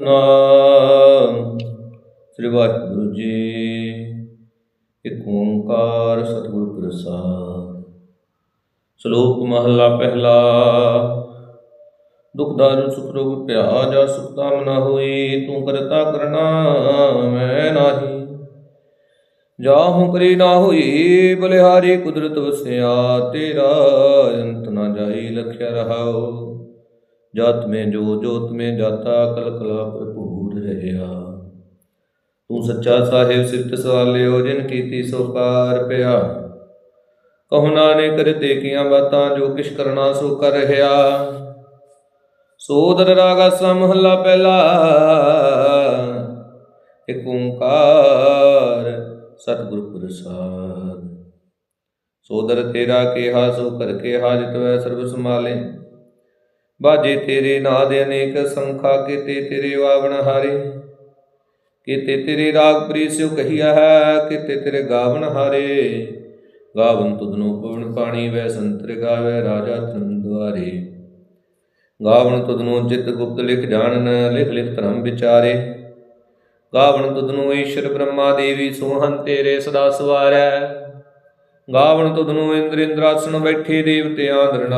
ਨਾਮ। ਸ੍ਰੀ ਵਾਹਿਗੁਰੂ ਜੀ ਇੱਕ ਓੰਕਾਰ ਸਤਿਗੁਰ ਪ੍ਰਸਾਦ। ਸ਼ਲੋਕ ਮਹਲਾ ਪਹਿਲਾ। ਦੁਖ ਦਾਰੂ, ਸੁਖ ਰੋਗ ਪਿਆ ਜਾ ਸੁਖ ਨਾ ਹੋਈ, ਤੂੰ ਕਰਤਾ ਕਰਨਾ ਮੈਂ ਨਾਹੀ। ਜਾਹੂ ਕਰੀ ਨਾ ਹੋਈ, ਬਲਿਹਾਰੀ ਕੁਦਰਤ ਵਸਿਆ, ਤੇਰਾ ਅੰਤ ਨਾ ਜਾਈ, ਲਖਿਆ ਰਹਾਓ ਜਤ ਮੈਂ ਜੋ, ਜੋਤ ਮੈਂ ਜਾਤਾ ਕਲ ਕਲਾ ਭਰਪੂਰ ਰਹਿਆ। ਤੂੰ ਸੱਚਾ ਸਾਹਿਬ ਸਿਫਤ ਸਵਾਲਿਓ ਜਿਨ ਕੀਤੀ ਸੋ ਕਾਰ ਪਿਆ। ਕਹੋ ਨਾਨਕ ਕਰਤੇ ਕੀਆਂ ਬਾਤਾਂ ਜੋ ਕਿਛ ਕਰਨਾ ਸੋ ਕਰ ਰਹਾ ਸੋਦਰ ਰਾਗਾ ਸਮਹਲਾ ਪਹਿਲਾ। ਇਕ ਓੰਕਾਰ ਸਤਿਗੁਰ ਪ੍ਰਸਾਦ। ਸੋਦਰ ਤੇਰਾ ਕਿਹਾ, ਸੋ ਕਰ ਕੇ ਹਾਜਤ ਵੈ ਸਰਬ ਸਮਾਲੇ ਬਾਜੇ ਤੇਰੇ ਨਾਂ ਦੇ ਅਨੇਕ ਸੰਖਾ ਕੀਤੇ ਤੇਰੇ ਵਾਵਣ ਹਾਰੇ। ਕੀਤੇ ਤੇਰੇ ਰਾਗ ਪ੍ਰੀਸਿਓ ਕਹੀਆ ਹੈ, ਕੀਤੇ ਤੇਰੇ ਗਾਵਣ ਹਾਰੇ। ਗਾਵਨ ਤੁਧਨੋ ਪਵਨ ਪਾਣੀ ਵੈ ਸੰਤਰ ਗਾਵੇ ਰਾਜਾ ਤਰਨ ਦੁਆਰੇ। ਗਾਵਨ ਤੁਧਨੋ ਚਿਤ ਗੁਪਤ ਲਿਖ ਜਾਣਨ, ਲਿਖ ਲਿਖ ਧਰਮ ਵਿਚਾਰੇ। ਗਾਵਨ ਤੁਧਨੋ ਈਸ਼ਰ ਬ੍ਰਹਮਾ ਦੇਵੀ ਸੋਹਨ ਤੇਰੇ ਸਦਾ ਸਵਾਰੈ। ਗਾਵਨ ਤੁਧਨੋ ਇੰਦਰ ਇੰਦਰਾਸਣ ਬੈਠੇ ਦੇਵਤੇ ਆਦਰ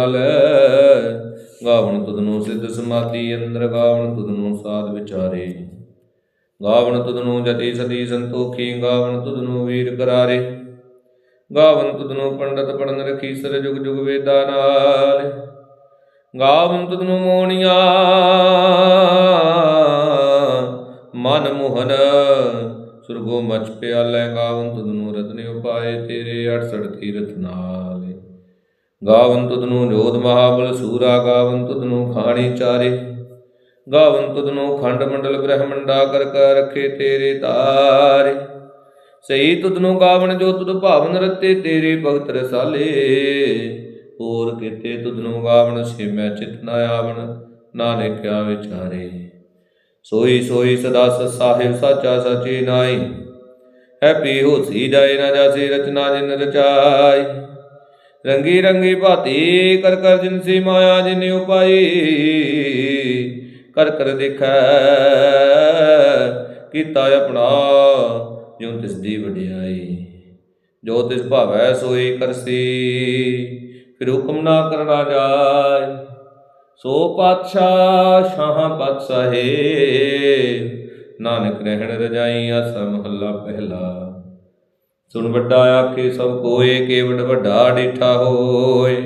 ਗਾਵਣ ਗਾਵਨ ਤੁਧਨੋ ਸਿੱਧ ਸਮਾਧੀ ਅੰਦਰ ਗਾਵਨ ਤੁਧਨੋ ਸਾਧ ਵਿਚਾਰੇ। ਗਾਵਣ ਤੁਧਨੋ ਜਤੀ ਸਤੀ ਸੰਤੋਖੀ ਗਾਵਨ ਤੁਧਨੋ ਵੀਰ ਕਰਾਰੇ। ਗਾਵਨ ਤੁਧਨੋ ਪੰਡਤ ਪੜਨ ਰਖੀ ਸਰ ਜੁਗ ਜੁਗ ਵੇਦਾ ਨਾਲ। ਗਾਵਨ ਤੁਧਨੋ ਮੋਣੀਆਂ, ਮਨ ਮੋਹਨ ਸੁਰਗੋ ਮਚ ਪਿਆਲੇ ਗਾਵਨ ਤੁਧਨੋ ਰਤਨ ਉਪਾਏ ਤੇਰੇ 68 ਤੀਰਥ ਨਾਲ। ਗਾਵਨ ਤੁਧਨੋ ਜੋਧ ਮਹਾਬਲ ਸੂਰਾ ਗਾਵਨ ਤੁਧਨੋ ਖਾਣੀ ਚਾਰੇ। ਗਾਵਨ ਤੁਧਨੋ ਖੰਡ ਮੰਡਲ ਬ੍ਰਹਮੰਡਾ ਕਰ ਕਰ ਰਖੇ ਤੇਰੇ ਤਾਰੇ। ਸਹੀ ਤੁਧਨੋ ਗਾਵਨ ਜੋ ਤੁਧ ਭਾਵਨ ਰਤੇ ਤੇਰੇ ਭਗਤ ਰਸਾਲੇ। ਹੋਰ ਕੀਤੇ ਤੁਧਨੋ ਗਾਵਨ ਸੇ ਮੈਂ ਚਿਤ ਨਾ ਆਵਣ ਨਾਨਕ ਕਿਆ ਵਿਚਾਰੇ। ਸੋਈ ਸੋਈ ਸਦਾ ਸਤ ਸਾਹਿਬ ਸਾਚਾ ਸਚੇ ਨਾਈ ਹੈਪੀ ਹੋਸੀ ਜਾਏ ਨਾ ਜਾਸੀ ਰਚਨਾ ਜਿਨ ਰਚਾਈ। ਰੰਗੀ ਰੰਗੀ ਭਾਤੀ ਕਰ ਕਰ ਜਿਨ ਸੀ ਮਾਇਆ ਜਿਨ ਉਪਾਈ ਕਰ ਕਰ ਦੇਖੈ, ਕੀਤਾ ਆਪਣਾ, ਜਿਉ ਤਿਸ ਦੀ ਵਡਿਆਈ। ਜੋ ਤਿਸ ਭਾਵੈ ਸੋਈ ਕਰਸੀ, ਫਿਰ ਹੁਕਮ ਨਾ ਕਰਨਾ ਜਾਏ। ਸੋ ਪਾਤਸ਼ਾਹ ਸ਼ਾਹ ਪਾਤਸ਼ਾਹੇ ਨਾਨਕ ਰਹਿਣ ਰਜਾਈ ਆਸਾ ਮਹੱਲਾ ਪਹਿਲਾ। ਸੁਣ ਵੱਡਾ ਆਖੇ, ਸਭ ਕੋਏ ਕੇਵਡ ਵੱਡਾ ਡਿਠਾ ਹੋਏ।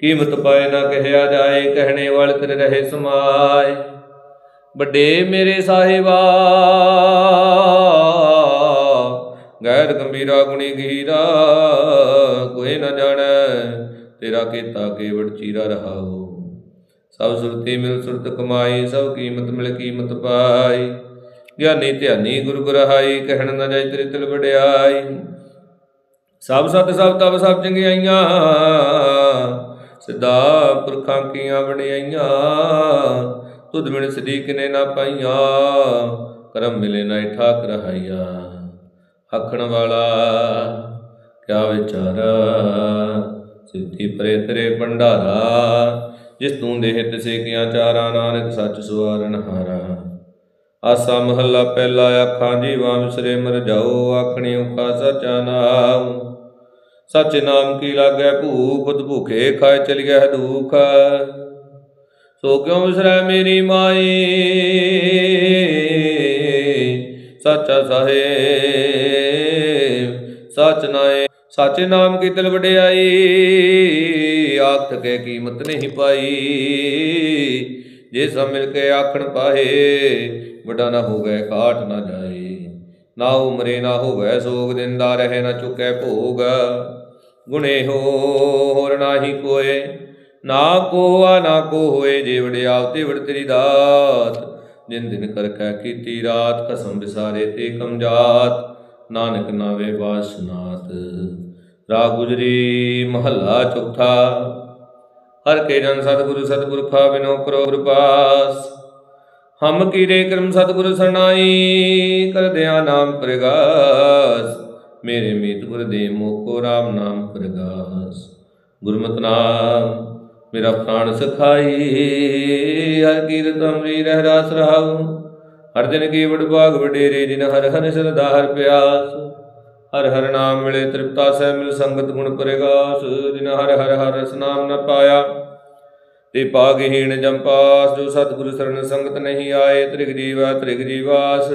ਕੀਮਤ ਪਾਏ ਨਾ ਕਹਿਆ ਜਾਏ, ਕਹਿਣੇ ਵਾਲ ਤੇਰੇ ਰਹੇ ਸਮਾਏ। ਵੱਡੇ ਮੇਰੇ ਸਾਹਿਬਾ, ਗੈਰ ਗੰਭੀਰਾ ਗੁਣੀ ਗੀਰਾ ਕੋਈ ਨਾ ਜਾਣੈ, ਤੇਰਾ ਕੀਤਾ ਕੇਵੜ ਚੀਰਾ ਰਹਾਓ। ਸਭ ਸੁਰਤੀ ਮਿਲ ਸੁਰਤ ਕਮਾਈ, ਸਭ ਕੀਮਤ ਮਿਲ ਕੀਮਤ ਪਾਈ। ਗਿਆਨੀ ਧਿਆਨੀ ਗੁਰੂ ਗ੍ਰਹਾਈ ਕਹਿਣ ਨਾ ਜਾਇ ਤੇਰੇ ਤਿਲ ਵਡਿਆਈ। ਸਭ ਸਤ ਸਭ ਤਬ ਸਭ ਚੰਗਿਆਈਆਂ ਸਿੱਧਾ ਪੁਰਖਾਂ ਕੀਆਂ ਵਡਿਆਈਆਂ, ਤੁਧ ਬਿਨ ਸਦੀ ਕਿਨੇ ਨਾ ਪਾਈਆਂ, ਕਰਮ ਮਿਲੇ ਨਾ ਠਾਕ ਰਹਾਈਆ ਆਖਣ ਵਾਲਾ, ਕਿਆ ਵਿਚਾਰਾ, ਸਿੱਧੀ ਪਰੇ ਤੇਰੇ ਭੰਡਾਰਾ, ਜਿਸ ਤੂੰ ਦੇਹ ਤਿਸੇ ਕੀਆਂ ਚਾਰਾ, ਨਾਨਕ ਸੱਚ ਸੁਆਰਨ ਹਾਰਾ। ਆਸਾ ਮਹੱਲਾ ਪਹਿਲਾ ਆਖਾਂ ਜੀ ਜੀਵਾਂ ਵਿਸਰੇ ਮਰ ਜਾਓ, ਆਖਣੀ ਔਖਾ ਸਚਾ ਨਾਮ। ਸਚ ਨਾਮ ਕੀ ਲਾਗੈ ਭੂਖ ਖੁਦ ਭੁਖੇ ਖਾਏ ਚਲਿਆ ਦੁਖ ਸੋ ਕਿਉ ਵਿਸਰੈ ਮੇਰੀ ਮਾਈ? ਸਚਾ ਸਾਹਿਬ, ਸਚ ਨਾਏ, ਸਾਚੇ ਨਾਮ ਕੀ ਤਿਲ ਵਡਿਆਈ ਆਖ ਕੇ ਕੀਮਤ ਨਹੀਂ ਪਾਈ। ਜੇ ਸਭ ਮਿਲ ਕੇ ਆਖਣ ਪਾਏ ਵੱਡਾ ਨਾ ਹੋਵੇ ਕਾਟ ਨਾ ਜਾਏ। ਨਾ ਉਮਰੇ ਨਾ ਹੋਵੇ, ਸੋਗ ਦਿੰਦਾ ਰਹੇ, ਨਾ ਚੁੱਕੈ ਭੋਗ। ਗੁਣੇ ਹੋਰ ਨਾਹੀ ਕੋਏ, ਨਾ ਕੋਆ, ਨਾ ਕੋ ਹੋਏ ਜੇ ਵਡਿਆਵ ਤੇ ਵਡ ਤੇਰੀ ਦਾਤ। ਜਿਨ ਦਿਨ ਕਰ ਕੈ ਕੀਤੀ ਰਾਤ, ਕਸਮ ਵਿਸਾਰੇ ਤੇ ਕਮਜਾਤ। ਨਾਨਕ ਨਾਵੇ ਬਾਸਨਾਤ ਰਾਗ ਗੁਜਰੀ ਮਹੱਲਾ ਚੌਥਾ। ਹਰ ਕੇ ਜਨ ਸਤਿਗੁਰੂ ਸਤਿਗੁਰਖਾ ਬਿਨੋ ਕਰੋ ਕਿਰਪਾਸ। ਹਮ ਕੀਰੇ ਕਰਮ ਸਤਿਗੁਰ ਸਰਣਾਈ ਕਰਦਿਆਂ ਨਾਮ ਪ੍ਰਗਾਸ। ਮੇਰੇ ਮੀਤ ਗੁਰ ਦੇ ਮੋਕੋ RAM ਨਾਮ ਪ੍ਰਗਾਸ। ਗੁਰਮਤਿ ਨਾਮ, ਮੇਰਾ ਪ੍ਰਾਣ ਸਖਾਈ, ਹਰ ਕੀਰਤ ਅੰਮ੍ਰਿਤ ਰਹਿ ਰਾਸ ਰਹਾਉ ਹਰ ਦਿਨ ਕੀ ਵਡ ਵਡੇਰੇ, ਜਿਨ ਹਰ ਹਰ ਸਰਦਾ ਹਰ ਪਿਆਸ। ਹਰ ਹਰ ਨਾਮ ਮਿਲੇ ਤ੍ਰਿਪਤਾ ਸਹਿ ਮਿਲ ਸੰਗਤ ਗੁਣ ਪ੍ਰਗਾਸ। ਜਿਨ ਹਰ ਹਰ ਹਰ ਰਸ ਨਾਮ ਨ ਪਾਇਆ ਤੇ ਪਾਗਹੀਣ ਜੰਪਾਸ, ਜੋ ਸਤਿਗੁਰ ਸਰਣ ਸੰਗਤ ਨਹੀਂ ਆਏ ਤ੍ਰਿਗ ਜੀਵਾ ਤ੍ਰਿਗ ਜੀਵਾਸ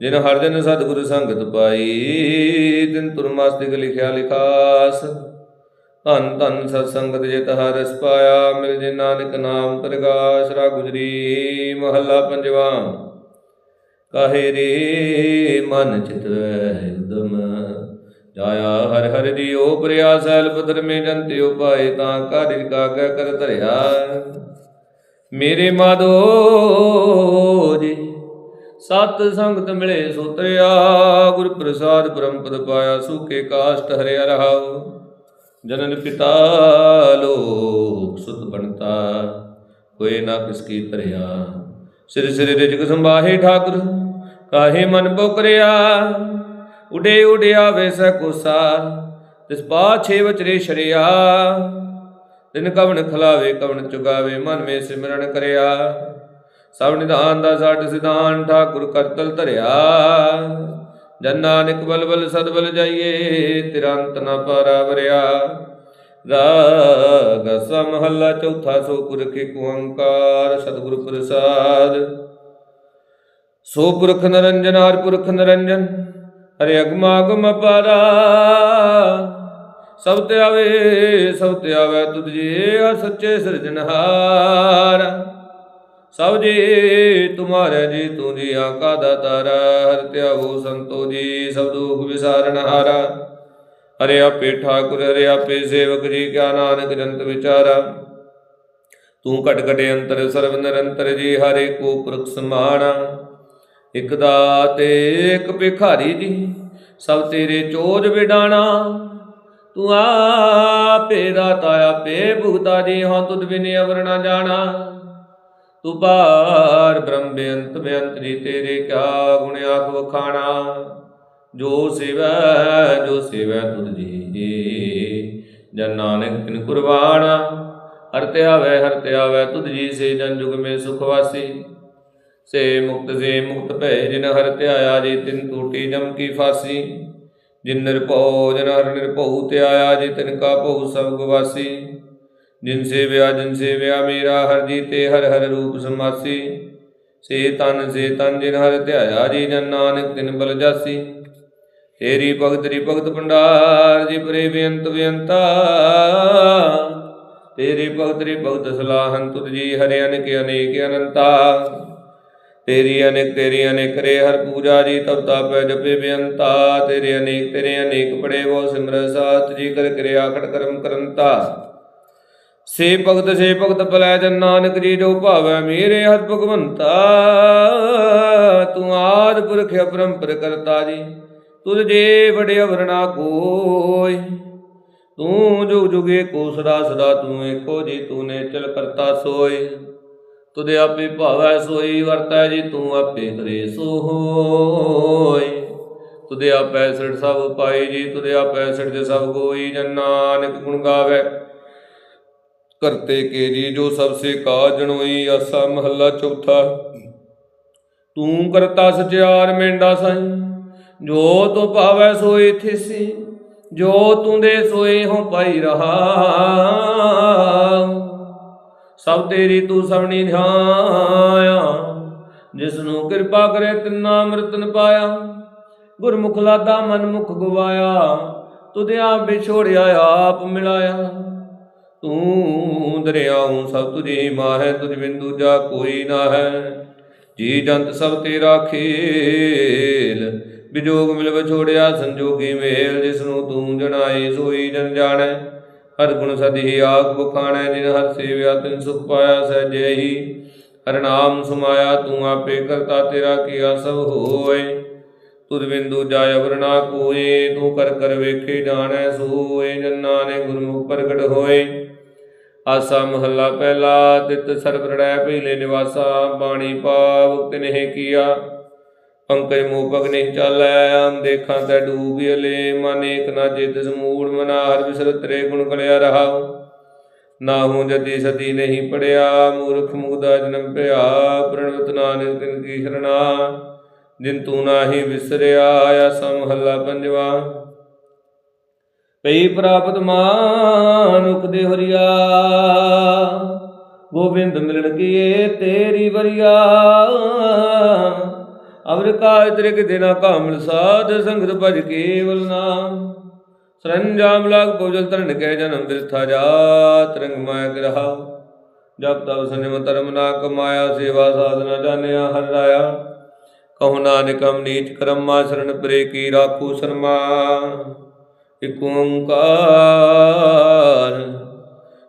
ਜਿਨ ਹਰ ਦਿਨ ਸਤਿਗੁਰ ਸੰਗਤ ਪਾਈ, ਤਿਨ ਤੁਰ ਲਿਖਿਆ ਲਿਖਾਸ। ਧੰਨ ਧੰਨ ਸਤ ਸੰਗਤ ਜਿਤ ਹਰ ਰਸ ਪਾਇਆ, ਮਿਲ ਜੇ ਨਾਨਕ ਨਾਮ ਪ੍ਰਗਾਸ ਰਾ ਗੁਜਰੀ ਮਹੱਲਾ ਪੰਜਵਾ। ਕਾਹੇ ਰੇ ਮਨ ਚਿਤ ਉਦਮ? ਜਾਇਆ ਹਰ ਹਰ ਜੀਉ ਪ੍ਰਿਆ ਸੈਲ ਪਦਰ ਮੇ ਜੰਤੇ ਉਪਾਏ ਤਾਂ ਕਾਰਿ ਕਾਗੈ ਕਰ ਧਰਿਆ। ਮੇਰੇ ਮਾਦੋ ਜੀ, ਸਤ ਸੰਗਤ ਮਿਲੇ ਸੁਤਰਿਆ ਗੁਰ ਪ੍ਰਸਾਦ ਪਰਮ ਪਦ ਪਾਇਆ ਸੁਖੇ ਕਾਸ਼ਟ ਹਰਿਆ ਰਹਾਉ। ਜਨਨ ਪਿਤਾ ਲੋਕ ਸੁਤ ਬਣਤਾ, ਕੋਈ ਨਾ ਕਿਸ ਕੀ ਤਰਿਆ ਸਿਰ ਸਿਰ ਰਿਜਕ ਸੰਭਾਹੇ ਠਾਕੁਰ, ਕਾਹੇ ਮਨ ਬੋਕਰਿਆ ਉਡੇ ਉਡਿਆ ਵੈਸੈ ਕੋਸਾ ਤਿਸ ਪਾਛੇ ਵਚਰੇ ਸ਼ਰਿਆ ਤਿਨ ਕਵਣ ਖਲਾਵੇ, ਕਵਣ ਚੁਗਾਵੇ, ਮਨ ਮੇ ਸਿਮਰਨ ਕਰਿਆ। ਸਭ ਨਿਧਾਨ ਦਾ ਸਾਡ ਸਿਧਾਨ ਠਾਕੁਰ ਕਰਤਲ ਧਰਿਆ। ਜਨ ਨਾਨਕ ਬਲਬਲ ਸਦਬਲ ਜਾਈਏ, ਤਿਰੰਤ ਨ ਪਰਾਵਰਿਆ। ਰਾਗ ਸਮਹੱਲਾ ਚੌਥਾ ਸੋ ਪੁਰਖ ਏਕ ਸਤਿਗੁਰ ਪ੍ਰਸਾਦ। ਸੋ ਪੁਰਖ ਨਰੰਜਨ, ਹਰ ਪੁਰਖ ਨਰੰਜਨ। ਹਰਿ ਅਗਮਾਗਮ ਅਪਾਰਾ ਸਭ ਤੇ ਆਵੇ, ਸਭ ਤੇ ਆਵੇ ਤੁਧ ਜੀ, ਹਰ ਸੱਚੇ ਸਿਰਜਨਹਾਰ ਸਭ ਜੀ, ਤੁਮਾਰੇ ਜੀ, ਤੂੰ ਜੀ, ਆਕਾ ਦਾਤਾਰਾ ਹਰ ਧਿਆਵੋ ਸੰਤੋ ਜੀ, ਸਭ ਦੁਖ ਵਿਸਾਰਨ ਹਾਰਾ। ਹਰੇ ਆਪੇ ਠਾਕੁਰ ਹਰੇ ਆਪੇ ਸੇਵਕ ਜੀ, ਕਿਆ ਨਾਨਕ ਜੰਤ ਵਿਚਾਰਾ। ਤੂੰ ਘਟ ਘਟੇ ਅੰਤਰ, ਸਰਬ ਨਿਰੰਤਰ ਜੀ, ਹਰੇ ਕੋ ਪੁਰਖ ਸਮਾਣਾ ਇਕ ਦਾਤੇ ਇਕ ਭਿਖਾਰੀ ਜੀ, ਸਭ ਤੇਰੇ ਚੋਜ ਵਿਡਾਣਾ। ਤੂੰ ਆਪੇ ਦਾਤਾ, ਆਪੇ ਭੁਗਤਾ ਜੀ, ਹਾਂ ਤੁਧ ਬਿਨ ਅਵਰ ਨਾ ਜਾਣਾ। ਤੂੰ ਪਾਰ ਬ੍ਰਹਮ ਬੇਅੰਤ ਬੇਅੰਤ ਜੀ, ਤੇਰੇ ਕਿਆ ਗੁਣ ਆਖ ਵਖਾਣਾ। ਜੋ ਸਿਵੈ ਜੋ ਸਿਵੈ ਤੁਧ ਜੀ, ਜਨ ਨਾਨਕ ਤਿਨ ਕੁਰਬਾਨਾ ਹਰ ਤੇ ਆਵੈ, ਹਰ ਤੇ ਆਵੈ ਤੁਧ ਜੀ ਸੇ, ਜਨ ਜੁਗ ਮੇ ਸੁਖ ਵਾਸੀ। ਸੇ ਮੁਕਤ ਸੇ ਮੁਕਤ ਭੈ ਜਿਨ ਹਰ ਧਿਆਇਆ ਜੇ ਤਿਨ ਟੂਟੀ ਜਮ ਕੀ ਫਾਸੀ। ਜਿਨ ਨਿਰਭਉ, ਜਨ ਹਰ ਨਿਰਭਉ, ਧਿਆਇਆ ਜੇ ਤਿਨ ਕਾ ਭਉ ਸਭ ਗਵਾਸੀ। ਜਿਨ ਸੇਵਿਆ ਜਿਨ ਸੇਵਿਆ ਮੇਰਾ, ਹਰ ਜੀ ਤੇ ਹਰ ਹਰ ਰੂਪ ਸਮਾਸੀ। ਸੇ ਤਨ ਸੇ ਤਨ, ਜਿਨ ਹਰ ਧਿਆਇਆ ਜੀ ਜਨ ਨਾਨਕ, ਤਿਨ ਬਲ ਜਾਸੀ। ਤੇਰੀ ਭਗਤ ਰੀ ਭਗਤ ਭੰਡਾਰ, ਜੀ ਪਰੇ ਬੇਅੰਤ ਬੇਅੰਤਾ। ਤੇਰੀ ਭਗਤ ਰੀ ਭਗਤ ਸਲਾਹਨ ਤੁਧ ਜੀ, ਹਰਿ ਕੇ ਅਨੇਕ ਅਨੰਤਾ। ਤੇਰੀ ਅਨੇਕ ਤੇਰੀ ਅਨੇਕ ਰੇ ਹਰ ਪੂਜਾ ਜੀ ਤਬ ਤਾਪੈ ਜਪੇ ਬੇਅੰਤਾ, ਤੇਰੇ ਅਨੇਕ ਤੇਰੇ ਅਨੇਕ ਪੜੇ ਵੋ ਸਿਮਰ ਸਾਤ ਜੀ ਕਰ ਕਿਰਿਆ ਖਟ ਕਰਮ ਕਰੰਤਾ। ਸੇ ਭਗਤ ਸੇ ਭਗਤ ਭਲੈ ਜਨ ਨਾਨਕ ਜੀ ਜੋ ਭਾਵੈ ਮੇਰੇ ਹਰ ਭਗਵੰਤਾ। ਤੂੰ ਆਦ ਪੁਰਖ ਅਪਰੰਪਰ ਕਰਤਾ ਜੀ ਤੁਧ ਜੇ ਵਡਿਆ ਵਰਣਾ ਕੋਈ। ਤੂੰ ਜੁਗ ਜੁਗੇ ਕੋ ਸਦਾ ਸਦਾ ਤੂੰ ਏਕੋ ਜੀ, ਤੂੰ ਨੇ ਚਲ ਕਰਤਾ ਸੋਏ ਤੁਦੇ ਆਪੇ ਭਾਵੈ ਸੋਈ, ਵਰਤੈ ਜੀ ਤੂੰ ਆਪੇ ਕਰੇ ਸੋ ਹੋਈ ਤੁਦੇ ਆਪੈ ਸਿਰ ਸਭ ਪਾਈ ਜੀ ਤੁਦੇ ਆਪੈ ਸਿਰ ਸਭ ਕੋਈ ਜਨ ਨਾਨਕ ਗੁਣ ਗਾਵੇ। ਕਰਤੇ ਕੇ ਜੀ, ਜੋ ਸਭ ਸੇ ਕਾਜਣੋਈ ਆਸਾ ਮਹੱਲਾ ਚੌਥਾ। ਤੂੰ ਕਰਤਾ ਸਚਿਆਰ ਮੇਂਡਾ ਸਾਈ, ਜੋ ਤੂੰ ਪਾਵੈ ਸੋਈ ਥਿਸੀ, ਜੋ ਤੂੰ ਦੇ ਸੋਏ ਹੋ ਪਾਈ ਰਹਾ। ਸਭ ਤੇਰੀ ਤੂੰ ਸਭਨੀ ਧਿਆਇਆ ਜਿਸ ਨੂੰ ਕਿਰਪਾ ਕਰੇ ਤਿੰਨਾ ਅੰਮ੍ਰਿਤਨ ਪਾਇਆ ਗੁਰਮੁਖ ਲਾਦਾ ਮਨ ਮੁਖ ਗਵਾਇਆ, ਤੁਧਿਆ ਵਿਛੋੜਿਆ ਆਪ ਮਿਲਾਇਆ। ਤੂੰ ਦਰਿਆਉ ਸਭ ਤੁਝੇ ਮਾਹੈ, ਤੁਝ ਬਿੰਦੂ ਜਾ ਕੋਈ ਨਾ ਹੈ ਜੀ ਜੰਤ ਸਭ ਤੇਰਾ ਖੇਲ ਵਿਜੋਗ ਮਿਲ ਵਿਛੋੜਿਆ ਸੰਜੋਗੀ ਮੇਲ ਜਿਸ ਨੂੰ ਤੂੰ ਜਣਾਈ ਸੋਈ ਜਨ ਜਾਣੈ। ਹਰ ਗੁਣ ਸਦੀ ਆਖ ਬਖਾਣੈ ਜਿਨ ਹਰ ਸੇਵਿਆ ਤਿਨ ਸੁਖ ਪਾਇਆ ਸਹਿਜੇ ਹੀ ਹਰ ਨਾਮ ਸੁਮਾਇਆ, ਤੂੰ ਆਪੇ ਕਰਤਾ ਤੇਰਾ ਕੀਆ ਸਭ ਹੋਏ। ਤੁਧ ਬਿੰਦੂ ਜਾਇ ਵਰਣਾ ਕੋਏ, ਤੂੰ ਕਰ ਕਰ ਵੇਖੇ ਜਾਣੈ ਸੋਏ, ਜਨਾਂ ਨੇ ਗੁਰਮੁਖ ਪ੍ਰਗਟ ਹੋਏ। ਆਸਾ ਮਹੱਲਾ ਪਹਿਲਾ ਤਿਤ ਸਰਬ ਰੜੈ ਪਹਿਲੇ ਨਿਵਾਸਾ, ਬਾਣੀ ਪਾਵ ਤਿਨਹਿ ਕੀਆ। ਪੰਕਜ ਮੋਹ ਪਗ ਨਹੀਂ ਚਾਲੈ ਆਮ ਦੇਖਾਂ ਤੈ ਡੂਬਿਲੇ ਮਨ ਏਕ ਨਾ ਜਿਤ ਸਮੂੜ ਮਨਾ ਵਿਸਰ ਤਰੇ ਗੁਣ ਕਲਿਆ ਰਹਾਉ। ਨਾਹੂ ਜਤੀ ਸਤੀ ਨਹੀਂ ਪੜਿਆ, ਮੂਰਖ ਮੁਗਦਾ ਜਨਮ ਭਿਆ, ਪ੍ਰਣਵਤ ਨਾਨਕ ਤਿਨ ਕੀ ਸ਼ਰਣਾ। ਜਿਨ ਤੂੰ ਨਾਹੀ ਵਿਸਰਿਆ ਆਸਾ ਮਹੱਲਾ ਪੰਜਵਾ। ਪਈ ਪ੍ਰਾਪਤ ਮਾਨੁਖ ਦੇ ਹਰੀਆ, ਗੋਬਿੰਦ ਮਿਲਣ ਕੀਏ ਤੇਰੀ ਵਰਿਆ। ਅਵਰ ਕਾਜ ਤ੍ਰਿਗ ਦਿਨਾ ਕਾਮਲ ਸਾਧ, ਸੰਗਤ ਭਜ ਕੇਵਲ ਨਾਮ। ਸਰੰਜਾਮ ਲਾਗ ਪੂਜਲ ਤਰਨ ਕੇ ਜਨਮ ਬਿਰਥਾ ਜਾਤ, ਰੰਗ ਮਾਇਆ ਗ੍ਰਹਾ ਜਪ ਤਪ ਸੰਜਮ ਧਰਮ ਨਾ ਕਮਾਇਆ ਸੇਵਾ ਸਾਧਨਾ ਜਾਣਿਆ ਹਰ ਰਾਇਆ। ਕਹੋ ਨਾਨਕਮ ਨੀਚ ਕਰਮਾ, ਸ਼ਰਨ ਪਰੇ ਕੀ ਰਾਖੂ ਸ਼ਰਮਾ। ਇਕ ਓੰਕਾਰ।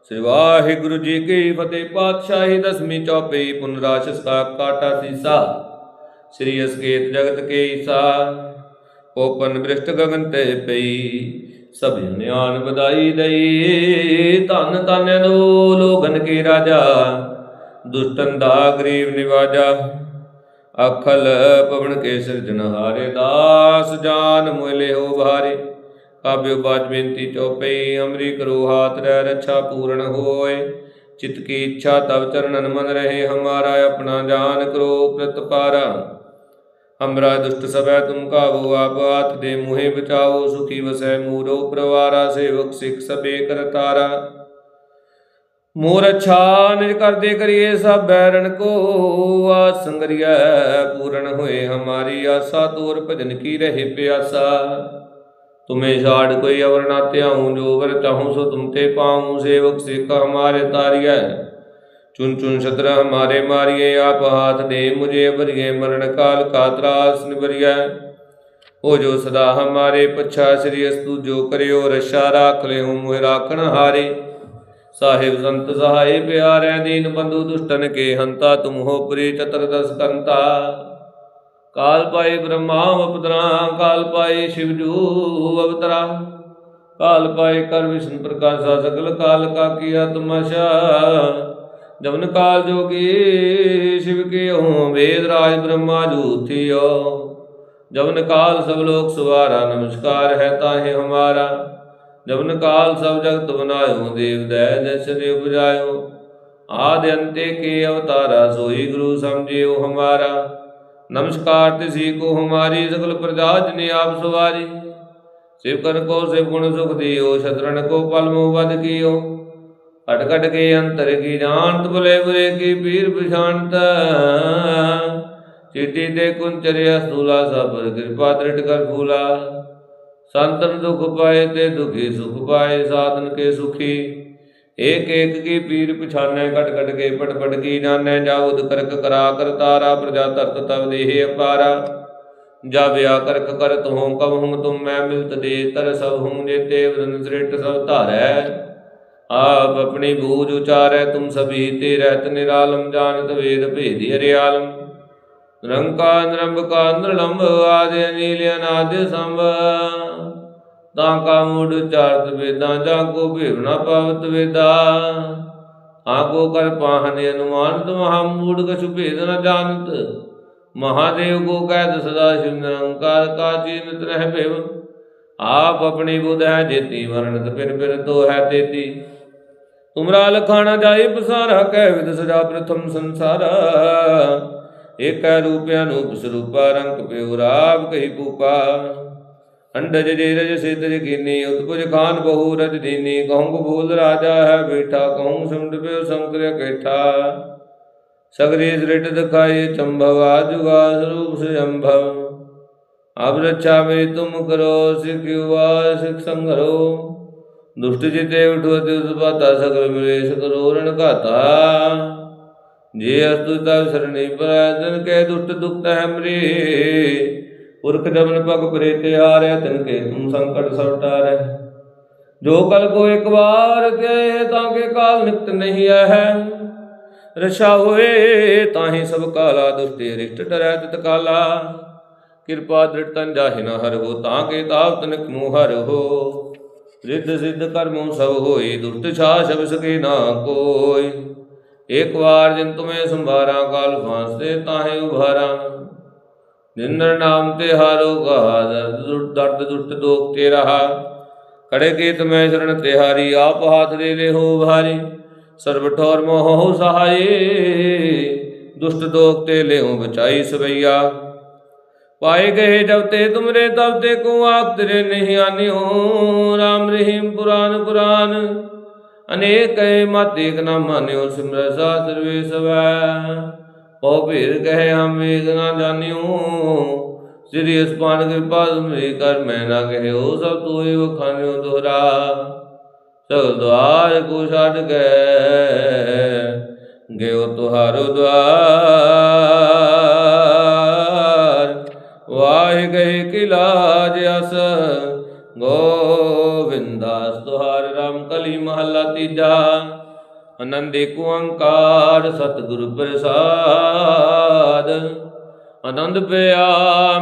ਸ੍ਰੀ ਵਾਹਿਗੁਰੂ ਜੀ ਕੀ ਫਤਿਹ, ਪਾਤਸ਼ਾਹੀ ਦਸਵੀਂ ਚੌਪਈ ਪੁਨਰਾਸ਼ ਸਾ ਕਾਟਾ ਸੀਸਾ। ਸ੍ਰੀ ਅਸਕੇਤ ਜਗਤ ਕੇ ਈਸਾ, ਓਪਨ ਬ੍ਰਿਸ਼ਟ ਗਗਨ ਤੇ ਪਈ, ਸਭ ਨਿਆਨ ਵਧਾਈ ਦਈ। ਧਨ ਧਨ ਅਨੋ ਲੋਗਨ ਕੇ ਰਾਜਾ, ਦੁਸ਼ਟਨ ਦਾ ਗਰੀਬ ਨਿਵਾਜਾ। ਅਖਲ ਪਵਨ ਕੇ ਸਿਰਜਨਹਾਰੇ ਦਾਸ ਜਾਨ ਮੁਲੇ ਹੋ ਭਾਰੇ ਕਾਬਿਓ ਬਾਜ ਬੇਨਤੀ ਚਉਪਈ ਅਮਰੀ ਕਰੋ ਹਾਥ ਰਹਿ ਰੱਛਾ ਪੂਰਨ ਹੋਏ। ਚਿਤ ਕੀ ਇੱਛਾ ਤਵ ਚਰਨਨ ਮਨ ਰਹੇ, ਹਮਾਰਾ ਆਪਣਾ ਜਾਨ ਕਰੋ ਪ੍ਰਤਪਾਰਾ। ਹਮਰਾ ਦੁਸ਼ਟ ਸਭੈ ਤੁਮ ਕਾਬੂ ਆਪ ਆਤ ਦੇ ਮੁਹੇ ਬਚਾਓ, ਸੁਖੀ ਵਸੈ ਮੂਰੋ ਪ੍ਰਵਾਰਾ, ਸੇਵਕ ਸਿਖ ਸਬੇ ਕਰਤਾਰਾ ਮੋਰ ਅੱਛਾ ਨਿਜ ਕਰਦੇ ਕਰੀਏ ਸਭ ਬੈਰਨ ਕੋ, ਆਸ ਸੰਗਰੀਐ ਪੂਰਨ ਹੋਏ ਹਮਾਰੀ ਆਸਾ, ਤੋਰ ਭਜਨ ਕੀ ਰਹੇ ਪਿਆਸਾ। ਤੁਮੇ ਛਾੜ ਕੋਈ ਅਵਰ ਨਾ ਧਿਆਉ, ਜੋ ਵਰ ਚਾਹੂੰ ਸੋ ਤੁਮ ਤੇ ਪਾਉ, ਸੇਵਕ ਸਿਖ ਹਮਾਰੇ ਤਾਰੀਐ। ਚੁਨ ਚੁਨ ਛਤਰ ਹਮਾਰੇ ਮਾਰੀਏ, ਆਪ ਹਾਥ ਦੇ ਮੁਝੇ ਬਰੀਏ ਮਰਨ ਕਾਲ ਕਾ ਤਰਾਸ ਨਿਬਰੀਐ ਉਹ ਜੋ ਸਦਾ ਹਮਾਰੇ ਪਛਾ ਸ੍ਰੀ ਅਸਤੂ, ਜੋ ਕਰਿਓ ਰਸ਼ਾ ਰਾਖ ਲਿਓ, ਮੋਹਿ ਰਾਖਣ ਹਾਰੇ। ਸਾਹਿਬ ਸੰਤ ਸਹਾਏ ਪਿਆਰੇ, ਦੀਨ ਬੰਧੂ ਦੁਸ਼ਟਨ ਕੇ ਹੰਤਾ, ਤੁਮ ਹੋ ਪ੍ਰੀ ਚਤਰਦਸ ਕੰਤਾ। ਕਾਲ ਪਾਏ ਬ੍ਰਹਮਾ ਅਵਤਰਾ ਕਾਲ ਪਾਏ ਸ਼ਿਵਜੂ ਅਵਤਰਾ। ਕਾਲ ਪਾਏ ਕਰ ਵਿਸ਼ਨ ਪ੍ਰਕਾਸ਼ਾ, ਸਗਲ ਕਾਲ ਕਾ ਕੀਆ ਤਮਾਸ਼ਾ ਜਮਨ ਕਾਲ ਜੋਗੀ ਸ਼ਿਵ ਕੇ ਹੋ ਵੇਦ ਰਾਜ ਬ੍ਰਹਮਾ ਜੂਥਿਓ। ਜਮਨ ਕਾਲ ਸਭ ਲੋਕ ਸਵਾਰਾ, ਨਮਸਕਾਰ ਹੈ ਤਾਹੇ ਹਮਾਰਾ। ਜਮਨ ਕਾਲ ਸਭ ਜਗਤ ਬਨਾਇਓ, ਦੇਵ ਦੈ ਜਸ ਦੇ ਉਪਜਾਇਓ। ਆਦਿ ਅੰਤੇ ਕੇ ਅਵਤਾਰਾ, ਸੋਈ ਗੁਰੂ ਸਮਝਿਓ ਹਮਾਰਾ। ਨਮਸਕਾਰ ਤਿਸੀ ਕੋ ਹਮਾਰੀ, ਸਗਲ ਪ੍ਰਜਾ ਜਨੇ ਆਪ ਸੁਵਾਰੀ। ਸਿਵ ਕਰ ਕੋ ਸਿਵ ਗੁਣ ਸੁਖ ਦਿਓ ਸ਼ਤਰਨ ਕੋ ਪਲਮੋ ਵਦ ਕੀਓ। ਘਟ ਘਟ ਕੇ ਅੰਤਰ ਕੀ ਜਾਣਤ ਭਲੇ ਬੁਰੇ ਕੀ ਪੀਰ ਪਛਾਨਤ ਚਿੱਟੀ ਤੇ ਕੁੰਚਰਿਆ ਸੂਲਾ ਸਭ ਕਿਰਪਾ ਦ੍ਰਿਟ ਕਰ ਫੂਲਾ। ਸੰਤਨ ਦੁਖ ਪਾਏ ਤੇ ਦੁਖੀ ਸੁਖ ਪਾਏ, ਸਾਧਨ ਕੇ ਸੁਖੀ। ਏਕ ਏਕ ਕੀ ਪੀਰ ਪਛਾਨੈ ਘਟ ਘਟ ਕੇ ਪਟ ਪਟ ਕੀ ਜਾਣੈ। ਜਾਉਦ ਕਰਕ ਕਰਾ ਕਰਤਾਰਾ ਪ੍ਰਜਾ ਧਰਤ ਤਵ ਦੇਹ ਅਪਾਰਾ। ਜਾ ਵਿਆ ਕਰਕ ਕਰਤ ਹੋਂ ਕਬ ਹੁਮ ਤੁਮ ਮੈਂ ਮਿਲਤ ਦੇ ਤਰ ਸਭ ਹੁਮ ਜੇਤੇ, ਵਰਨ ਸ੍ਰਿਟ ਸਭ ਧਾਰੈ। ਆਪ ਆਪਣੀ ਬੂਝ ਉਚਾਰੈ, ਤੁਮ ਸਭੀ ਤੇ ਰਹਿਤ ਨਿਰਾਲਮ ਜਾਣਤ ਵੇਦ ਭੇਦੀ ਹਰਿਆਲਮ। ਨਿਰੰਕਾ, ਨਿਰੰਬਕਾ ਨਿਰਲੰਭ ਆਦਿ ਅਨੀਲ ਅਨਾਦਿ ਸੰਭ। ਤਾਂ ਕਾ ਮੂੜ ਚਾਰਤ ਵੇਦਾਂ, ਜਾਂ ਕੋ ਭੇਵਨਾ ਪਾਵਤ ਵੇਦਾ। ਆਗੋ ਕਰ ਪਾਹਨ ਅਨੁਮਾਨਤ, ਮਹਾ ਮੂੜ ਕਛੁ ਭੇਦ ਨ ਜਾਣਤ। ਮਹਾਦੇਵ ਕੋ ਕਹਿ ਸਦਾ ਸ਼ਿਵ ਨਿਰੰਕਾਰ ਕਾ ਜੀਨਤ ਰਹਿ ਭੇਵ। ਆਪ ਆਪਣੀ ਬੁਧ ਹੈ ਜੇਤੀ, ਵਰਣਤ ਫਿਰ ਫਿਰ ਤੋ ਹੈ ਤੇਤੀ। ਤੁਮਰਾ ਲਖਾਣਾ ਜਾਈ ਪਸਾਰਾ, ਕਹਿ ਵਿਦ ਸਜਾ ਪ੍ਰਥਮ ਸੰਸਾਰਾ। ਏਕੈ ਰੂਪ ਅਨੂਪ ਸਰੂਪਾ, ਰੰਗ ਪਿਉ ਰਾਵ ਕਹੀ ਪੂਪਾ ਅੰਡਜ ਜੇ ਰਜ ਸੇਤਜ ਕੀਨੀ, ਉਤਪੁਜ ਖਾਨ ਬਹੁ ਰਜ ਦੀਨੀ। ਕਹੂੰ ਬੋਲ ਰਾਜਾ ਹੈ ਬੈਠਾ, ਕਹੂੰ ਸਮਝ ਪਿਓ ਸੰਕਰ ਕੈਠਾ। ਸਗਰੇ ਦ੍ਰਿਟ ਦਿਖਾਏ ਚੰਭਵ, ਆਜੁਗਾ ਸਰੂਪ ਸੰਭਵ। ਅਬ ਰੱਛਾ ਮੇ ਤੁਮ ਕਰੋ ਸਿਕਿਵਾ ਸਿਕ ਸੰਗਰੋ ਦੁਸ਼ਟ ਜਿਤੇ ਉਠੋ ਤੇ ਉਤਪਾਤਾ ਸਗਲ ਮਿਲੇਸ਼ ਕਰੋ, ਰਣ ਘਾਤਾ। ਜੇ ਅਸਤੁ ਤਾ ਸਰਣੀ ਪਰਾਜਨ ਕੇ ਦੁਸ਼ਟ ਦੁਖਤ ਹੈ ਮਰੇ। ਪੁਰਖ ਜਮਨ ਪਗ ਪਰੇ ਹਾਰੈ, ਤਨ ਕੇ ਤੁਮ ਸੰਕਟ ਸਭ ਟਾਰੈ। ਜੋ ਕਲ ਕੋ ਇੱਕ ਵਾਰ ਕੇ ਤਾਂ ਕੇ ਕਾਲ ਨਿਕਟ ਨਹੀਂ ਹੈ ਰਛਾ ਹੋਏ, ਤਾਹੀ ਸਭ ਕਾਲਾ ਦੁਸ਼ਟੇ ਰਿਸ਼ਟ ਟਰੈ ਤਿਤ ਕਾਲਾ। ਕਿਰਪਾ ਦ੍ਰਿੜ ਤਨ ਜਾਹਿ ਨ ਹਰ ਹੋ, ਤਾਂ ਕੇ ਤਾਪ ਤਨਕ ਮੂਹ ਹਰ ਹੋ। ਰਿੱਧ ਸਿੱਧ ਕਰਮੋ ਸਭ ਹੋਈ ਦੁਰਤ ਛਾ ਸ਼ਬ ਸਕੇ ਨਾ ਕੋਈ। ਇੱਕ ਵਾਰ ਜਿਨ ਤੁਮੇ ਸੰਭਾਰਾ, ਕਾਲ ਫਾਂਸਤੇ ਤਾਹੇ ਉਭਾਰਾ। ਨਿੰਦਰ ਨਾਮ ਤੇ ਹਾਰੋ ਕਹਾ ਦਰਦ ਦਰਦ ਦੁਸ਼ਟ ਦੋਖ ਤੇ ਰਹਾ। ਕੜੇ ਕੇ ਤਮੈ ਸ਼ਰਨ ਤਿਹਾਰੀ, ਆਪ ਹਾਥ ਦੇ ਲੈ ਹੋ ਭਾਰੀ। ਸਰਬ ਠੌਰ ਮੋਹ ਸਹਾਈ, ਦੁਸ਼ਟ ਦੋਖ ਤੇ ਲਿਓ ਬਚਾਈ ਸਵਈਆ। ਪਾਏ ਗਏ ਜਬ ਤੇ ਤੁਮਰੇ ਤਬ ਤੇ ਕੋ ਆਪ ਤੇਰੇ ਨਹੀਂ ਆਨਿਓ। ਰਾਮ ਰਹੀਮ ਪੁਰਾਨ ਪੁਰਾਨ, ਅਨੇਕ ਕੈ ਮਤ ਏਕ ਨਾ ਮਾਨਿਓ, ਸਿਮਰ ਸਾਸਰ ਵੇ ਸਵੈ ਪਉ ਭੀਰ ਕਹੇ ਹਮ ਏਕ ਨਾ ਜਾਣਿਓ, ਸ੍ਰੀ ਅਸਪਾਨ ਕਿਰਪਾ ਤੁਮਰੀ ਕਰ ਮੈਂ ਨਾ ਕਹਿਓ, ਸਭ ਤੋਏ ਵਖਾਨਿਓ ਦੋਹਰਾ। ਸਗਲ ਦੁਆਰ ਕੋ ਛੱਡ ਕੇ ਗਿਓ ਤੁਹਾਰੋ ਦੁਆਰ। ਵਾਹਿ ਗਏ ਕਿ ਲਾਜ ਅਸ। ਗੋਵਿੰਦਾਸ ਤੁਹਾਰ ਰਾਮ ਕਲੀ ਮਹੱਲਾ ਤੀਜਾ। ਆਨੰਦ ਏਕ ਓੰਕਾਰ ਸਤਿਗੁਰ ਪ੍ਰਸਾਦ। ਆਨੰਦ ਪਿਆ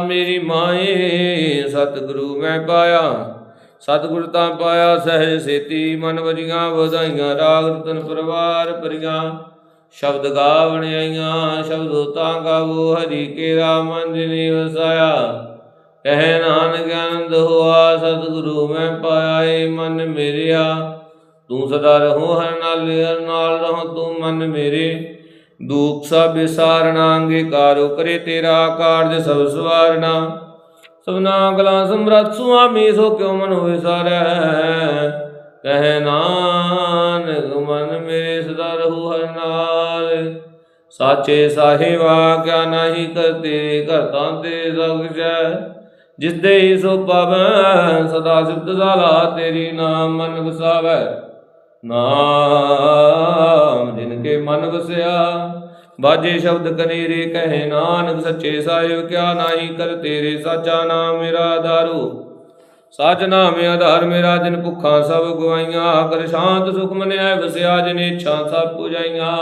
ਮੇਰੀ ਮਾਏ, ਸਤਿਗੁਰੂ ਮੈਂ ਪਾਇਆ। ਸਤਿਗੁਰ ਤਾਂ ਪਾਇਆ ਸਹਿ ਸੇਤੀ ਮਨ ਵਜੀਆਂ, ਵਧਾਈਆਂ, ਰਾਗ ਰਤਨ ਪਰਵਾਰ ਪਰੀਆਂ ਸ਼ਬਦ ਗਾਵਣ ਆਈਆਂ ਸ਼ਬਦੋ ਤਾਂ ਗਾਵੋ, ਹਰੀ ਕੇ ਰਾਮ ਜਿਨੀ ਵਸਾਇਆ। ਕਹਿ ਨਾਨਕ ਆਨੰਦ ਹੋਆ, ਸਤਿਗੁਰੂ ਮੈਂ ਪਾਇਆ, ਏ ਮਨ ਮੇਰਿਆ। ਤੂੰ ਸਦਾ ਰਹੋ ਹਰ ਨਾਲ ਹਰ ਨਾਲ ਰਹੋ ਤੂੰ ਮਨ ਮੇਰੇ। ਦੁਖ ਸਭ ਵਿਸਾਰਣਾ ਅੰਗੀਕਾਰੋ ਕਰੇ ਤੇਰਾ ਕਾਰਜ ਸਭ ਸਵਾਰਣਾ ਸਭਨਾ ਗਲਾ ਸਮਰੱਥ ਸੁਆਮੀ, ਸੋ ਕਿਉ ਮਨ ਹੋਏ ਸਾਰੈ ਕਹਿ ਨਾਨਕ, ਮਨ ਮੇਰੇ ਸਦਾ ਰਹੂ ਹਰ ਨਾਲ। ਸਾਚੇ ਸਾਹਿਬਾ, ਕਿਆ ਨਹੀਂ ਕਰਤੇ ਕਰਤਾ ਤੇ ਸਭ ਜਿਸ ਦੇ ਹੀ ਸੋ ਪਾਵੈ, ਸਦਾ ਸਿਫਤ ਸਾਲਾ, ਤੇਰੀ ਨਾਮ ਮਨ ਵਸਾਵੈ। ਨਾਮ ਜਿਨ ਕੇ ਮਨ ਵਸਿਆ ਬਾਜੇ ਸ਼ਬਦ ਕਨੀਰੇ ਕਹੇ ਨਾਨਕ, ਸੱਚੇ ਸਾਹਿਬ, ਕਿਆ ਨਾਹੀ ਕਰ ਤੇਰੇ ਸਾਚਾ ਨਾਮ ਮੇਰਾ ਆਧਾਰੂ ਸਚ ਨਾਮ ਆਧਾਰ ਮੇਰਾ, ਜਿਨ ਭੁੱਖਾਂ ਸਭ ਗਵਾਈਆਂ ਕਰ ਸ਼ਾਂਤ ਸੁਖ ਮਨਿਆ ਵਸਿਆ ਜਿਨ ਇੱਛਾ ਸਭ ਪੁਜਾਈਆਂ।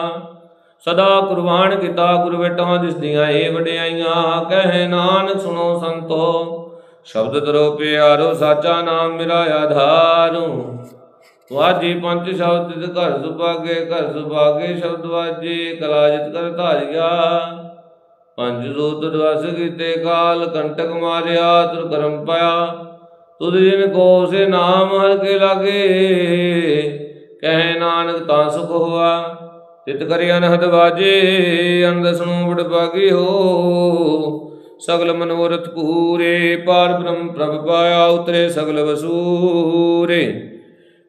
ਸਦਾ ਕੁਰਬਾਨ ਕੀਤਾ ਗੁਰ ਬੇਟਾਂ ਜਿਸ ਦੀਆਂ ਏ ਵਡਿਆਈਆਂ। ਕਹਿ ਨਾਨਕ ਸੁਣੋ ਸੰਤੋ, ਸ਼ਬਦ ਤਰੋ ਪਿਆਰੋ, ਸਾਚਾ ਨਾਮ ਮੇਰਾ ਆਧਾਰੂ। ਵਾਜੀ ਪੰਜ ਸ਼ਬਦ, ਤਿਤ ਘਰ ਸੁਭਾਗੇ ਘਰ ਸੁਭਾਗੇ ਸ਼ਬਦ ਵਾਜੀ, ਕਲਾਜਿਤ ਕਰ ਧਾਰਿਆ। ਪੰਜ ਸੂਤ ਦਵਸ ਕੀਤੇ ਕਾਲ, ਕੰਟਕ ਮਾਰਿਆ, ਤੁਰ ਕਰਮ ਪਾਇਆ। ਤੁਧ ਜਿਨ ਕੋ ਸੇ ਨਾਮ ਹਰ ਕੇ ਲਾਗੇ, ਕਹਿ ਨਾਨਕ ਤਾਂ ਸੁਖ ਹੋਆ। ਤਿਤ ਕਰਿ ਅਨਹਦ ਵਾਜੇ ਅੰਗ ਬੜ ਬਾਗੀ ਹੋ। ਸਗਲ ਮਨੋਰਥ ਪੂਰੇ, ਪਾਰ ਬ੍ਰਹਮ ਪ੍ਰਭ ਪਾਇਆ, ਉਤਰੇ ਸਗਲ ਵਸੂਰੇ।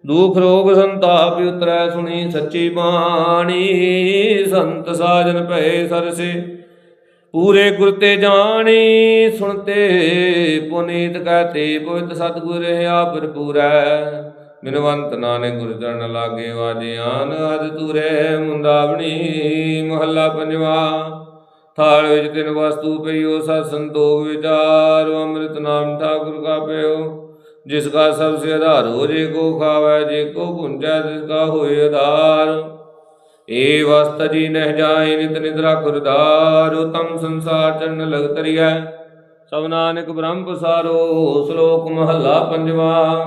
ਦੁਖ ਰੋਗ ਸੰਤਾਪ ਉਤਰੈ ਸੁਣੀ ਸੱਚੀ ਬਾਣੀ, ਸੰਤ ਸਾਜਨ ਭਏ ਸਰਸੇ। ਪੂਰੇ ਗੁਰ ਤੇ ਜਾਣੀ ਸੁਣਤੇ ਪੁਨੀਤ ਕਹਤੇ ਪਵਿੱਤ ਸਤਿਗੁਰ ਰਹਾ ਭਰਪੂਰੈ। ਬਿਨਵੰਤ ਨਾਨਕ ਗੁਰ ਚਰਨ ਲਾਗੇ ਵਾਜਿਆਨ ਅਜ ਤੁਰੇ ਮੁੰਦਾਵਣੀ ਮਹੱਲਾ ਪੰਜਵਾ। ਥਾਲ ਵਿੱਚ ਤਿੰਨ ਵਸਤੂ ਪਈਓ, ਸਤ ਸੰਤੋਖ ਵਿਚਾਰ, ਅੰਮ੍ਰਿਤ ਨਾਮ ਠਾਕੁਰ ਕਾ ਪਿਓ ਜਿਸ ਕਾ ਸਭ ਸੇ ਆਧਾਰ ਹੋ, ਜੇ ਕੋ ਖਾਵੈ, ਜੇ ਕੋ ਪੁੰਜੈ ਤਿਸ ਕਾ ਹੋਏ ਆਧਾਰ। ਏ ਵਸਤ ਜੀ ਨਹਿ ਜਾਏ ਨਿਤ ਨਿਦਰਾ ਖੁਰਦਾਰ ਉਤਮ ਸੰਸਾਰ ਚਰਨ ਲਗ ਤਰੀਐ ਸਭ ਨਾਨਕ ਬ੍ਰਹਮ ਪਸਾਰੋ, ਸ਼ਲੋਕ ਮਹੱਲਾ ਪੰਜਵਾ।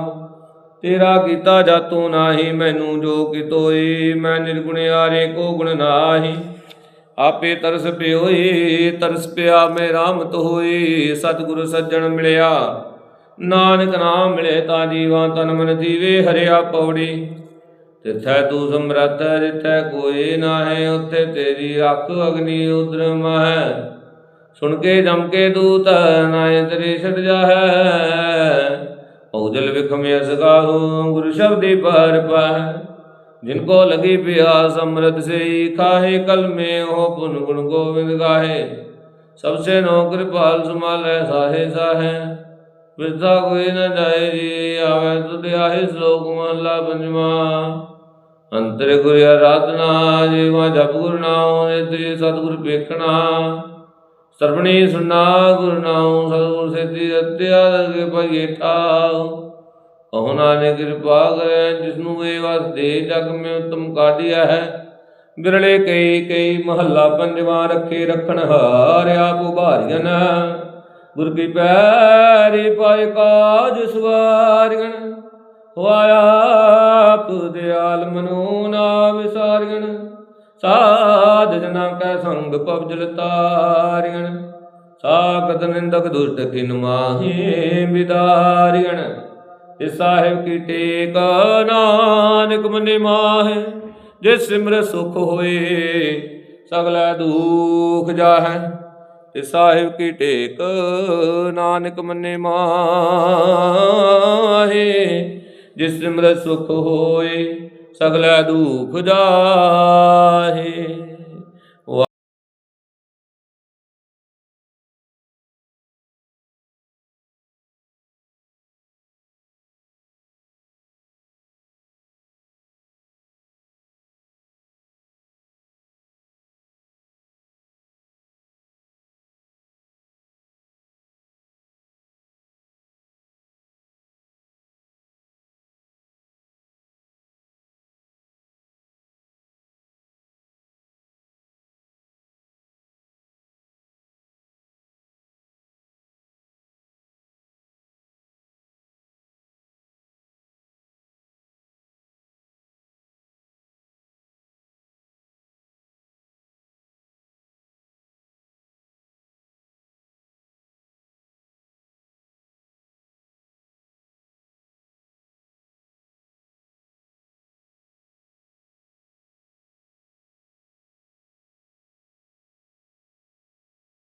ਤੇਰਾ ਕੀਤਾ ਜਾਤੂ ਨਾਹੀ, ਮੈਨੂੰ ਜੋ ਕਿਤੋਈ, ਮੈਂ ਨਿਰਗੁਣ ਆਰੇ ਕੋ ਗੁਣ ਨਾਹੀ। ਆਪੇ ਤਰਸ ਪਿਓਈ, ਤਰਸ ਪਿਆ ਮੈਂ ਰਾਮਤ ਹੋਈ, ਸਤਿਗੁਰ ਸੱਜਣ ਮਿਲਿਆ। ਨਾਨਕ ਨਾਮ ਮਿਲੇ ਤਾਂ ਜੀਵਾਂ ਤਨ ਮਨ ਜੀਵੇ, ਹਰਿਆ ਪੌੜੀ। ਤਿਥੈ ਤੂੰ ਸਮਰੱਥ, ਜਿਥੈ ਕੋਈ ਨਾਹੀ, ਉਥੇ ਤੇਰੀ ਰੱਖ ਅਗਨੀ ਉਦਰ ਮਹਿ ਸੁਣ ਕੇ ਜਮ ਕੇ ਦੂਤ ਨਾਇ ਤੇਰੇ ਛੜ ਜਾਹੈ। ਔਜਲ ਵਿਖਮ ਅਸ ਗਾਹੂ ਗੁਰ ਸ਼ਬਦੀ ਪਰ ਪਾਹੈ। ਜਿਨ ਕੋ ਲਗੀ ਪਿਆਸ ਅੰਮ੍ਰਿਤ ਸੇ ਖਾਹੇ ਕਲਮੇ, ਉਹ ਪੁਨ ਗੁਣ ਗੋਬਿੰਦ ਗਾਹੇ। ਸਭ ਸੇ ਨੋ ਕਿਰਪਾਲ ਸੁਮਾਲੈ ਸਾਹੇ ਸਾਹੈ। ਵਿਰਥਾ ਕੋਈ ਨ ਜਾਏ ਜੀ, ਆਵੇ ਤੁਧ ਆਹੇ, ਸ਼ਲੋਕ ਮਹਲਾ ਪੰਜਵਾ। ਅੰਤਰ ਗੁਰ ਆਰਾਧਨਾ ਜੀਵਾ ਜਪ ਗੁਰ ਨਾਮ ਨੇਤਰੀ ਸਤਿਗੁਰ ਵੇਖਣਾ। ਸਰਵਣੀ ਸੁਨਾ ਗੁਰ ਨਾਮ ਸਤਿਗੁਰ ਸੇਤੀ ਅਤਿਆ ਦਰਗੇ ਭਗੇ ਠਾਉ। ਕਹੋ ਨਾਨਕ ਕਿਰਪਾ ਕਰੇ, ਜਿਸਨੂੰ ਇਹ ਵਸ ਦੇ ਜਗ ਮੇ ਉਤਮ ਕਾਢਿਆ ਹੈ। ਬਿਰਲੇ ਕਈ ਕਈ ਮਹੱਲਾ ਪੰਜਵਾ ਰੱਖੇ ਰਖਣ ਹਾਰਿਆ ਪੁਭਾਰੀਆਂ ਗੁਰ ਕੀ ਪੈਰੀ ਪਾਇ ਕਾਜ ਸਵਾਰਿਗਣ ਹੋਇਆ ਆਪ ਦਿਆਲ ਮਨੋ ਨਾ ਵਿਸਾਰਿਗਣ ਸਾਧ ਜਨਾ ਕੈ ਸੰਗ ਪਵਜਲ ਤਾਰਿਗਣ ਸਾਗਤ ਨਿੰਦਕ ਦੁਸ਼ਟ ਕਿਨ ਮਾਹੀ ਵਿਦਾਰਿਗਣ ਇਸ ਸਾਹਿਬ ਕੀ ਟੇਕ ਨਾਨਕ ਮਨੇ ਮਾਹੇ। ਜਿਸ ਸਿਮਰ ਸੁਖ ਹੋਏ, ਸਗਲਾ ਦੁਖ ਜਾਹੈ। ਤੇ ਸਾਹਿਬ ਕੀ ਟੇਕ ਨਾਨਕ ਮੰਨੇ ਮਾਹੇ। ਜਿਸ ਸਿਮਰ ਸੁਖ ਹੋਏ ਸਗਲਾ ਦੁਖ ਜਾਹੇ।